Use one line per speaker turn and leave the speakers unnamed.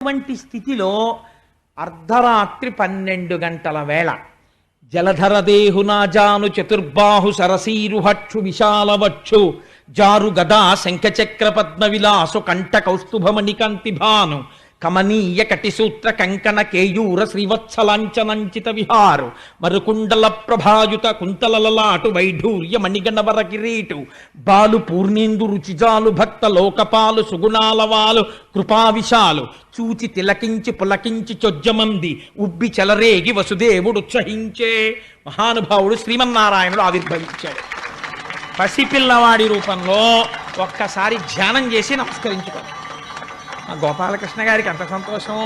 వంటి స్థితిలో అర్ధరాత్రి పన్నెండు గంటల వేళ జలధరదేహునాజాను చతుర్బాహు సరసీరుహక్షు విశాలవక్షు జారు గదా శంఖచక్ర పద్మ విలాసు కంఠ కౌస్తుభమణికాంతి భాను కమనీయ కటిసూత్ర కంకణ కేయూర శ్రీవత్సలాంచనంచిత విహారు మరుకుండల ప్రభాయుత కుంతలలలాటు వైఢూర్య మణిగణవర కిరీటు బాలు పూర్ణేందు రుచిజాలు భక్త లోకపాలు సుగుణాలవాలు కృపావిశాలు. చూచి తిలకించి పులకించి చొజ్జమంది. ఉబ్బి చెలరేగి వసుదేవుడు ఉత్సహించే మహానుభావుడు శ్రీమన్నారాయణుడు ఆవిర్భవించాడు. పసిపిల్లవాడి రూపంలో ఒక్కసారి ధ్యానం చేసి నమస్కరించుకోండి. గోపాలకృష్ణ గారికి అంత సంతోషం.